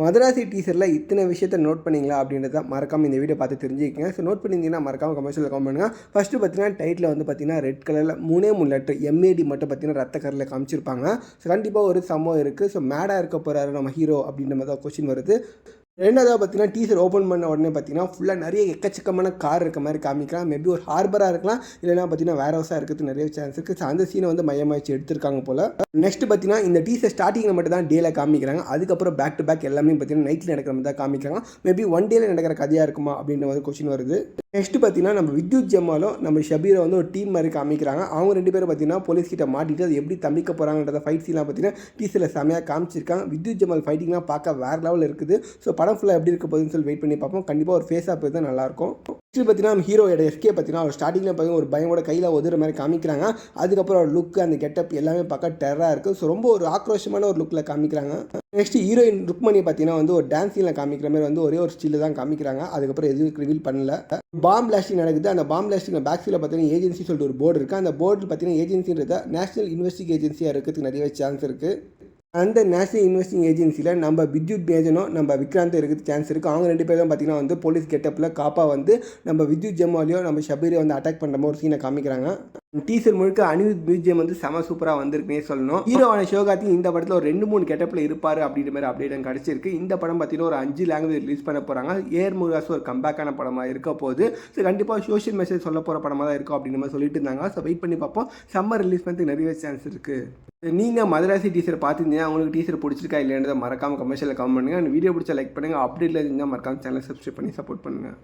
மதராசி டீசரில் இத்தனை விஷயத்தை நோட் பண்ணிங்களா அப்படின்றத மறக்காம இந்த வீடியோ பார்த்து தெரிஞ்சுக்கங்க. ஸோ நோட் பண்ணியிருந்தீங்கன்னா மறக்காம கமர்ஷியல் கமெண்ட் பண்ணுங்கள் ஃபஸ்ட்டு பார்த்தீங்கன்னா டைட்டில் வந்து பார்த்தீங்கன்னா ரெட் கலரில் மூணே மூணு லெட்டர் எம்ஏடி மட்டும் பார்த்தீங்கன்னா ரத்த கலரில் காமிச்சிருப்பாங்க. ஸோ கண்டிப்பாக ஒரு சம்பவம் இருக்குது ஸோ மேடாக இருக்க போகிறாரு நம்ம ஹீரோ அப்படின்ற மாதிரி தான் கொஸ்டின் வருது. ரெண்டாவதாக பார்த்தீங்கன்னா டீசர் ஓப்பன் பண்ண உடனே பார்த்தீங்கன்னா ஃபுல்லாக நிறைய எக்கச்சக்கமான கார் இருக்க மாதிரி காமிக்கலாம் மேபி ஒரு ஹார்பராக இருக்கலாம். இல்லைனா பார்த்தீங்கன்னா வேர் ஹவுஸாக இருக்கிறது நிறைய சான்ஸ் இருக்குது ஸோ அந்த சீனை வந்து மையமாக வச்சு எடுத்திருக்காங்க போல். நெக்ஸ்ட் பார்த்தீங்கன்னா இந்த டீசர் ஸ்டார்டிங்கில் மட்டும் தான் டேல காமிக்கிறாங்க. அதுக்கப்புறம் பேக் டு பேக் எல்லாமே பார்த்தீங்கன்னா நைட்டில் நடக்கிற மாதிரி தான் காமிக்கிறாங்க. மேபி ஒன் டேல நடக்கிற கதையாக இருக்குமா அப்படின்ற ஒரு கொஸ்டின் வருது. நெக்ஸ்ட்டு பார்த்தீங்கன்னா நம்ம வித்யுத் ஜமாலும் நம்ம ஷபீரை வந்து ஒரு டீம் மாதிரி காமிக்கிறாங்க. அவங்க ரெண்டு பேரும் பார்த்தீங்கன்னா போலீஸ் கிட்ட மாட்டிட்டு அது எப்படி தம்பிக்க போகிறாங்கன்றத ஃபைட் சீலாம் பார்த்தீங்கன்னா டீசரில் செமையாக காமிச்சிருக்காங்க. வித்யுத் ஜமால் ஃபைட்டிங்லாம் பார்க்க வேறு லெவலில் இருக்குது. ஸோ படம் ஃபுல்லாக எப்படி இருக்க போகுதுன்னு சொல்லி வெயிட் பண்ணி பார்ப்போம். கண்டிப்பாக ஒரு ஃபேஸ் ஆப் தான் நல்லாயிருக்கும். நெக்ஸ்ட் பார்த்தீங்கன்னா நம்ம ஹீரோயோட எஸ்கே பார்த்தீங்கன்னா அவர் ஸ்டார்டிங்கில் பார்த்தீங்கன்னா ஒரு பயமோட கையில் ஒதுற மாதிரி காமிக்கிறாங்க. அதுக்கப்புறம் அவர் லுக் அந்த கெட்டப் எல்லாமே பார்க்க டெரராக இருக்குது ஸோ ரொம்ப ஒரு ஆக்ரோஷமான ஒரு லுக்கில் காமிக்கிறாங்க. நெக்ஸ்ட் ஹீரோயின் ருக்மணி பார்த்தீங்கன்னா வந்து ஒரு டான்ஸிங்கில் காமிக்கிற மாதிரி வந்து ஒரே ஒரு ஸ்டில் தான் காமிக்கிறாங்க. அதுக்கப்புறம் எதுவும் ரிவீல் பண்ணல. பாம் பிளாஸ்டிங் நடக்குது. அந்த பாம் பிளாஸ்டிங்கில் பேக் சைடில் பார்த்தீங்கன்னா ஏஜென்சி சொல்லிட்டு ஒரு போர்டு இருக்குது அந்த போர்டில் பார்த்தீங்கன்னா ஏஜென்சின்றத நேஷனல் இன்வெஸ்டிங் ஏஜென்சியாக இருக்கிறதுக்கு நிறைய சான்ஸ் இருக்குது அந்த நேஷனல் இன்வெஸ்டிங் ஏஜென்சியில் நம்ம வித்யுத் மேஜனும் நம்ம விக்ராந்த் இருக்கிறது சான்ஸ் இருக்குது அவங்க ரெண்டு பேரும் பார்த்தீங்கன்னா வந்து போலீஸ் கெட்டப்பில் காப்பா வந்து நம்ம வித்யுத் ஜமாலியோ நம்ம ஷபீரையோ வந்து அட்டாக் பண்ணுற மாதிரி ஒரு சீனை காமிக்கிறாங்க. டீசர் முழுக்க அனிருத் மியூசியம் வந்து செம சூப்பராக வந்திருக்குனே சொல்லணும். ஹீரோவான சிவகார்த்தி இந்த படத்தில் ஒரு ரெண்டு மூணு கெட்டப்பில் இருப்பார் அப்படின்ற மாதிரி அப்டேட் கிடச்சிருக்கு. இந்த படம் பார்த்தீங்கன்னா ஒரு அஞ்சு லாங்குவேஜ் ரிலீஸ் பண்ண போகிறாங்க ஏர் முருகாஸ் ஒரு கம்பேக்கான படமாக இருக்க போது ஸோ கண்டிப்பாக சோஷியல் மெசேஜ் சொல்ல போகிற படமாக தான் இருக்கும் அப்படின்ற மாதிரி சொல்லிட்டு இருந்தாங்க. ஸோ வெயிட் பண்ணி பார்ப்போம். சம்மர் ரிலீஸ் பண்ணுறதுக்கு நிறைய சான்ஸ் இருக்குது நீங்கள் மதராசி டீச்சர் பார்த்துருந்தீங்கன்னா உங்களுக்கு டீச்சர் பிடிச்சிருக்கா இல்லைன்றதை மறக்காமல் கமர்ஷியலில் கமெண்ட் பண்ணுங்கள் அந்த வீடியோ பிடிச்சா லைக் பண்ணுங்கள் அப்டேட்டில் இருந்தால் மறக்காமல் சேனல் சப்ஸ்கிரைப் பண்ணி சப்போர்ட் பண்ணுங்கள்